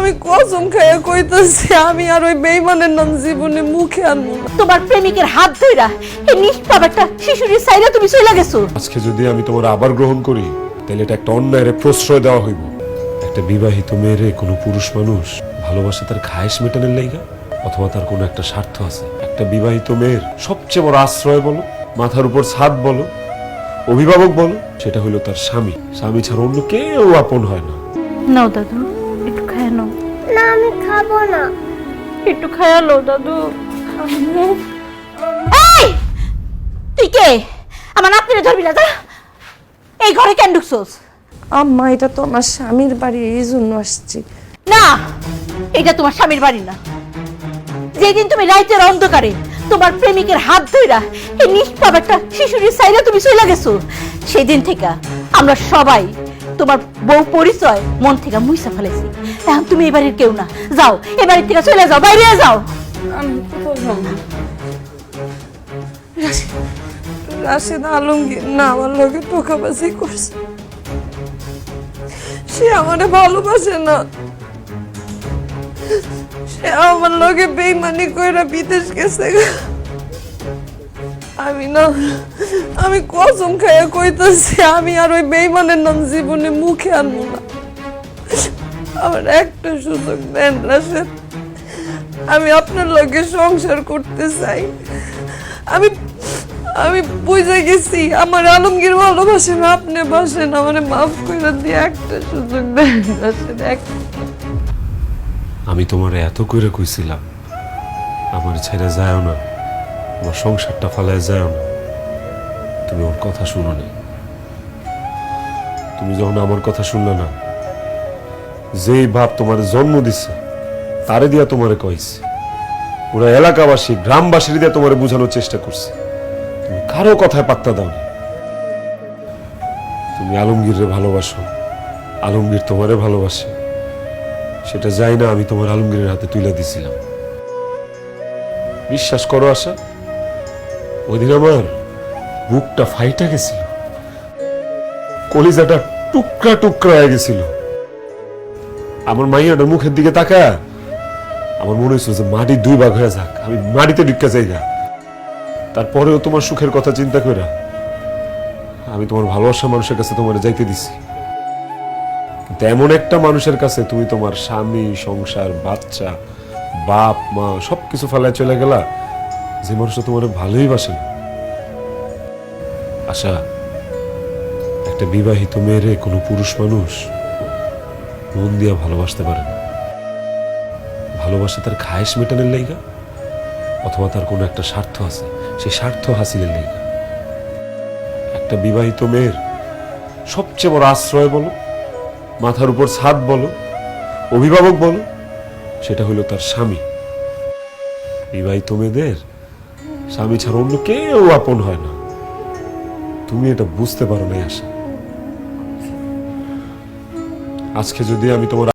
আমি কসম খাইয়া কইতাছি আমি আর ওই বেইমানের নাম জীবনে মুখে আনব না। তোমার প্রেমিকের হাত ধইরা এই নিষ্পাপ একটা শিশুর সাইরা তুমি চলে গেছো। আজকে যদি আমি তোমার আবার গ্রহণ করি তাহলে এটা একটা অন্যায়ের প্রশ্রয় দেওয়া হইব। একটা বিবাহিত মেয়েরে কোনো পুরুষ মানুষ ভালোবাসে তার খায়েশ মেটানোর লাইগা অথবা তার কোনো একটা স্বার্থ আছে। একটা বিবাহিত মেয়ের সবচেয়ে বড় আশ্রয় বলো মাথার উপর ছাদ বলো অভিভাবক বলো সেটা হলো তার স্বামী। স্বামী ছাড়া অন্য কেউ আপন হয় না। নাও দাদু। নাও না আমি খাব না। একটু খায়ালো দাদু। এই! তুই কে? আমার নাতনিরে ধরবি না যা। এই ঘরে কেন ঢুকছোস? আম্মা এটা তো আমার স্বামীর বাড়ি এই জন্য আসছি। না এটা তোমার স্বামীর বাড়ি না। যেদিন তুমি রাইতের অন্ধকারে তোমার প্রেমিকের হাত ধইরা এই নিষ্পাপ একটা শিশুর সাইরা তুমি চলে গেছো সেদিন থেকে আমরা সবাই তোমার বউ পরিচয় মন থেকে মুইসা ফেলেছি। এখন তুমি এই বাড়ির কেউ না। যাও, এ বাড়ির থেকে চলে যাও, বাইরে যাও। আমি। রাশিদ আলমগীর না আমার লোকে টোকাবাজি করছে। সে আমারে ভালোবাসে না। সে আমার লোকে বেইমানি কইরা বিদেশ গেছে আমি না আমি কসম খাইয়া কইতাছি আমি আর ওই বেইমানের নাম জীবনে মুখে আনব না। আমার একটা সুযোগ দেন রাশেদ আমি আপনার লগে সংসার করতে চাই। আমি আমি বুঝে গেছি আমার আলমগীর ভালোবাসেন আপনি বাসেন আমার মাফ করে দিয়ে একটা সুযোগ দেন রাশেদ, একটা আমি তোমার এত করে কইছিলাম আমার ছেড়ে যায় না। আমার সংসারটা ফালায় যায় না তুমি ওর কথা শুনো না। তুমি যখন আমার কথা শুনলে না, যেই ভাব তোমার জন্ম দিছে, তারে দিয়া তোমারে কইছে। পুরো এলাকাবাসী, গ্রামবাসীর দিয়া তোমারে বোঝানোর চেষ্টা করছে। তুমি কারও কথায় পাত্তা দাও না। তুমি আলমগীরে ভালোবাসো, আলমগীর তোমারে ভালোবাসে। সেটা যাই না আমি তোমার আলমগীরের হাতে তুলে দিছিলাম। বিশ্বাস করো আশা? ওই আমার বুকটা ফাইটা গেছিল। কলিজাটা টুকরা টুকরা হয়ে গেছিল। আমার মাইয়াটার মুখের দিকে তাকা আমার মনে হয়েছিল যে মাটি দুই ভাগ হয়ে যাক। আমি মাটিতে ঢুকা যাই না তারপরেও তোমার সুখের কথা চিন্তা করে আমি তোমার ভালোবাসা মানুষের কাছে তোমার যাইতে দিছি। কিন্তু এমন একটা মানুষের কাছে তুমি তোমার স্বামী, সংসার, বাচ্চা, বাপ, মা সবকিছু ফেলায় চলে গেলা। যে মানুষটা তোমার ভালোই বাসে না। আশা, একটা বিবাহিত মেয়েরে কোনো পুরুষ মানুষ মন দিয়া ভালোবাসতে পারে না। ভালোবাসে তার খায়েশ মেটানোর লাইগা অথবা তার কোনো একটা স্বার্থ আছে, সেই স্বার্থ হাসিলের লাইগা একটা বিবাহিত মেয়ের সবচেয়ে বড় আশ্রয় বলো, মাথার উপর ছাদ বলো, অভিভাবক বলো, সেটা হলো তার স্বামী। বিবাহিত মেয়েদের স্বামী ছাড়া অন্য কেউ আপন হয় না। তুমি এটা বুঝতে পারো না আশা। আজকে যদি আমি তোমার